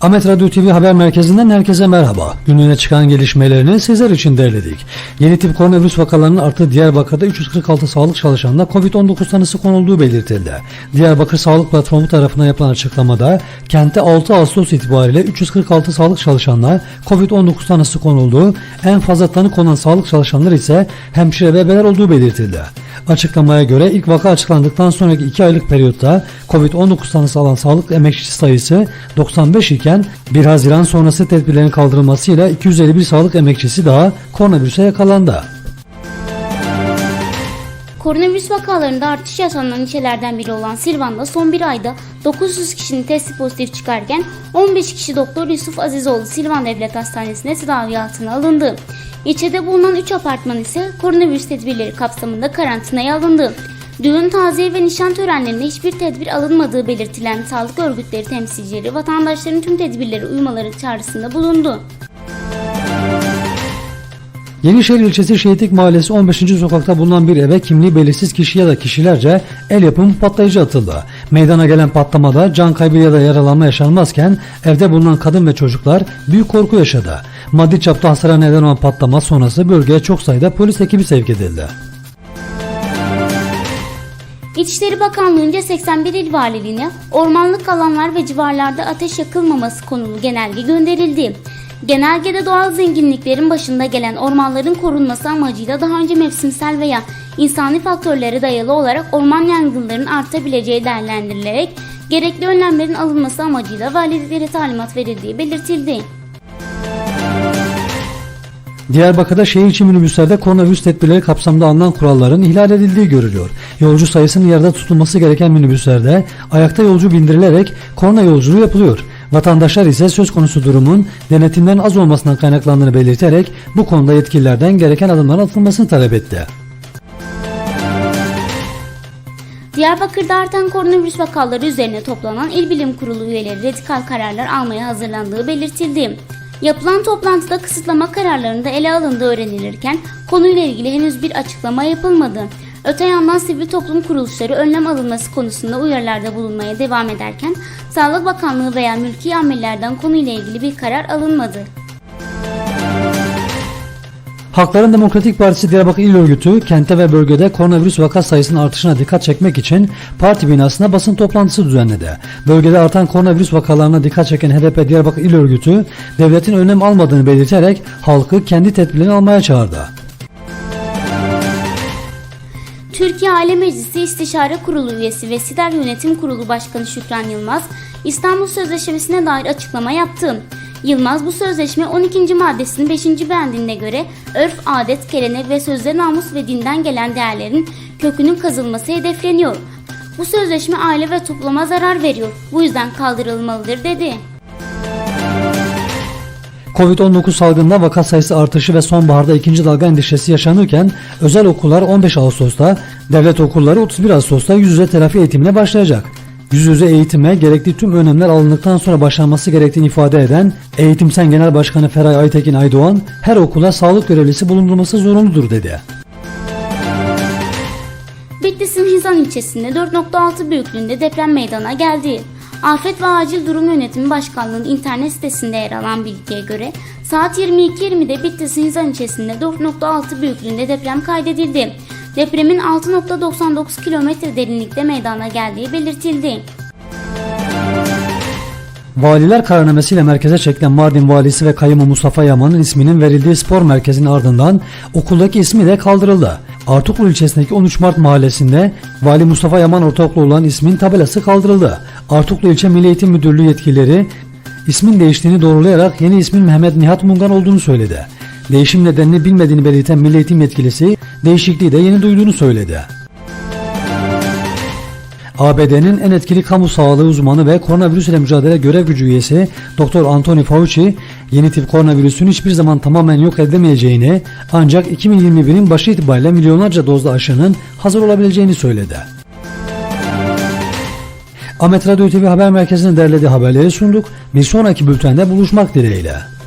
Ahmet Radyo TV Haber Merkezi'nden herkese merhaba. Gününe çıkan gelişmelerini sizler için derledik. Yeni tip koronavirüs vakalarının arttığı Diyarbakır'da 346 sağlık çalışanına COVID-19 tanısı konulduğu belirtildi. Diyarbakır Sağlık Platformu tarafından yapılan açıklamada kentte 6 Ağustos itibariyle 346 sağlık çalışanına COVID-19 tanısı konulduğu, en fazla tanı konan sağlık çalışanları ise hemşire ve bebeler olduğu belirtildi. Açıklamaya göre ilk vaka açıklandıktan sonraki 2 aylık periyotta COVID-19 tanısı alan sağlık emekçisi sayısı 95 iken 1 Haziran sonrası tedbirlerin kaldırılmasıyla 251 sağlık emekçisi daha koronavirüse yakalandı. Koronavirüs vakalarında artış yaşanan ilçelerden biri olan Silvan'da son bir ayda 900 kişinin testi pozitif çıkarken 15 kişi Doktor Yusuf Azizoğlu Silvan Devlet Hastanesi'ne tedavi altına alındı. İlçede bulunan 3 apartman ise koronavirüs tedbirleri kapsamında karantinaya alındı. Düğün, taziye ve nişan törenlerinde hiçbir tedbir alınmadığı belirtilen sağlık örgütleri temsilcileri vatandaşların tüm tedbirlere uymaları çağrısında bulundu. Yenişehir ilçesi Şehitlik Mahallesi 15. sokakta bulunan bir eve kimliği belirsiz kişi ya da kişilerce el yapımı patlayıcı atıldı. Meydana gelen patlamada can kaybı ya da yaralanma yaşanmazken evde bulunan kadın ve çocuklar büyük korku yaşadı. Maddi çapta hasara neden olan patlama sonrası bölgeye çok sayıda polis ekibi sevk edildi. İçişleri Bakanlığı'nca 81 il valiliğine ormanlık alanlar ve civarlarda ateş yakılmaması konulu genelge gönderildi. Genelgede doğal zenginliklerin başında gelen ormanların korunması amacıyla daha önce mevsimsel veya insani faktörlere dayalı olarak orman yangınlarının artabileceği değerlendirilerek gerekli önlemlerin alınması amacıyla valiliklere talimat verildiği belirtildi. Diyarbakır'da şehir içi minibüslerde koronavirüs tedbirleri kapsamında alınan kuralların ihlal edildiği görülüyor. Yolcu sayısının yarıda tutulması gereken minibüslerde ayakta yolcu bindirilerek korona yolculuğu yapılıyor. Vatandaşlar ise söz konusu durumun denetimden az olmasından kaynaklandığını belirterek bu konuda yetkililerden gereken adımların atılmasını talep etti. Diyarbakır'da artan koronavirüs vakaları üzerine toplanan İl Bilim Kurulu üyeleri radikal kararlar almaya hazırlandığı belirtildi. Yapılan toplantıda kısıtlama kararlarında ele alındığı öğrenilirken konuyla ilgili henüz bir açıklama yapılmadı. Öte yandan sivil toplum kuruluşları önlem alınması konusunda uyarılarda bulunmaya devam ederken Sağlık Bakanlığı veya mülki amirlerden konuyla ilgili bir karar alınmadı. Halkların Demokratik Partisi Diyarbakır İl Örgütü kente ve bölgede koronavirüs vaka sayısının artışına dikkat çekmek için parti binasında basın toplantısı düzenledi. Bölgede artan koronavirüs vakalarına dikkat çeken HDP Diyarbakır İl Örgütü devletin önlem almadığını belirterek halkı kendi tedbirlerini almaya çağırdı. Türkiye Aile Meclisi İstişare Kurulu üyesi ve SİDER Yönetim Kurulu Başkanı Şükran Yılmaz, İstanbul Sözleşmesi'ne dair açıklama yaptı. Yılmaz bu sözleşme 12. maddesinin 5. bendine göre örf, adet, gelenek ve sözde namus ve dinden gelen değerlerin kökünün kazılması hedefleniyor. Bu sözleşme aile ve topluma zarar veriyor. Bu yüzden kaldırılmalıdır dedi. Covid-19 salgınında vaka sayısı artışı ve sonbaharda ikinci dalga endişesi yaşanırken özel okullar 15 Ağustos'ta, devlet okulları 31 Ağustos'ta yüz yüze terapi eğitimine başlayacak. Yüz yüze eğitime gerekli tüm önlemler alındıktan sonra başlanması gerektiğini ifade eden Eğitim Sen Genel Başkanı Feray Aytekin Aydoğan, her okula sağlık görevlisi bulundurması zorunludur dedi. Bitlis'in Hizan ilçesinde 4.6 büyüklüğünde deprem meydana geldi. Afet ve Acil Durum Yönetimi Başkanlığı'nın internet sitesinde yer alan bilgiye göre saat 22.20'de Bitlis'in Hizan ilçesinde 4.6 büyüklüğünde deprem kaydedildi. Depremin 6.99 kilometre derinlikte meydana geldiği belirtildi. Valiler kararnamesiyle merkeze çekilen Mardin valisi ve kayyumu Mustafa Yaman'ın isminin verildiği spor merkezinin ardından okuldaki ismi de kaldırıldı. Artuklu ilçesindeki 13 Mart mahallesinde Vali Mustafa Yaman Ortaokulu olan ismin tabelası kaldırıldı. Artuklu İlçe Milli Eğitim Müdürlüğü yetkilileri ismin değiştiğini doğrulayarak yeni ismin Mehmet Nihat Mungan olduğunu söyledi. Değişim nedenini bilmediğini belirten Milli Eğitim yetkilisi değişikliği de yeni duyduğunu söyledi. ABD'nin en etkili kamu sağlığı uzmanı ve koronavirüs ile mücadele görev gücü üyesi Dr. Anthony Fauci, yeni tip koronavirüsün hiçbir zaman tamamen yok edilemeyeceğini ancak 2021'in başı itibariyle milyonlarca dozlu aşının hazır olabileceğini söyledi. Ahmet Radyo TV Haber Merkezi'nin derlediği haberleri sunduk. Bir sonraki bültende buluşmak dileğiyle.